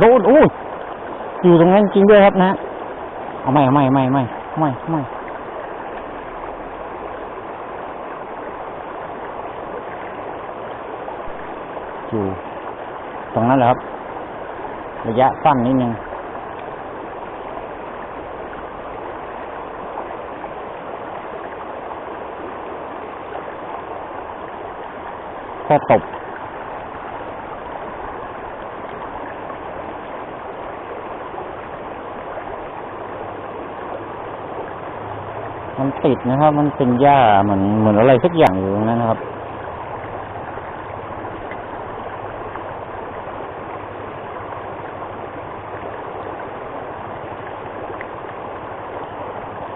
โดนอู้อยู่ตรงนั้นจริงด้วยครับนะเอาไม่ไม่ไม่ไม่ไม่ไม่อยู่ตรงนั้นแหละครับ ระยะสั้นนิดนึงแค่ตบ มันติดนะครับ มันเป็นหญ้าเหมือนเหมือนอะไรสักอย่างอยู่ตรงนั้นนะครับ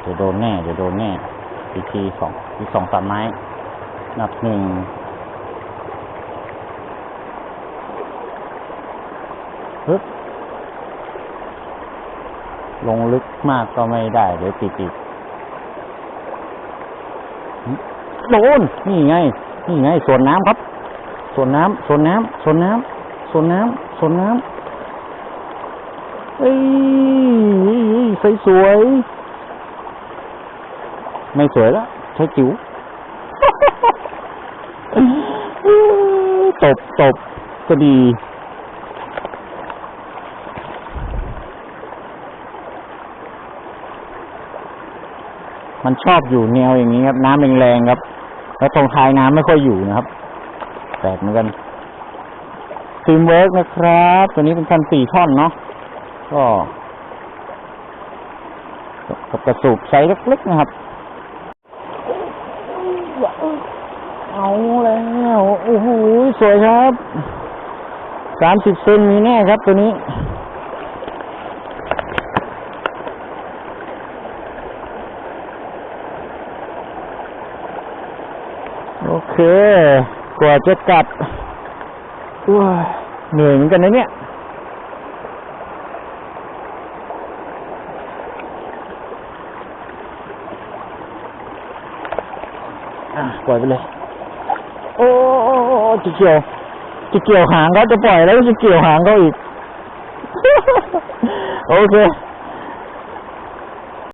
เดี๋ยวโดนแน่เดี๋ยวโดนแน่อีกทีสองอีกสองสามไม้ นับหนึ่งฮึบลงลึกมากก็ไม่ได้เดี๋ยวติดอีก โดนนี่ไง นี่ไง ส่วนน้ำครับ ส่วนน้ำส่วนน้ำส่วนน้ำส่วนน้ำส่วนน้ำเอ้ยสวยสวย ไม่สวยแล้วใช้จิ๋วตบตบก็ดี มันชอบอยู่แนวอย่างนี้ครับ น้ำแรงๆครับ แล้วตรงท้ายน้ำไม่ค่อยอยู่นะครับแปลกเหมือนกันทีมเวิร์กนะครับ ตัวนี้เป็นคันสี่ท่อนเนาะก็กับกระสูบไซส์เล็กๆนะครับเอาแล้วโอ้โหสวยครับสามสิบเซนมีแน่ครับตัวนี้ โอเค กว่าจะกลับอ้ยเหนื่อยเหมือนกันนะเนี่ยปล่อยไปเลยโอ้โอ้โอ้โอ้จะเกี่ยวจะเกี่ยวหางเขาจะปล่อยแล้วจะเกี่ยวหางเขาอีก โอเค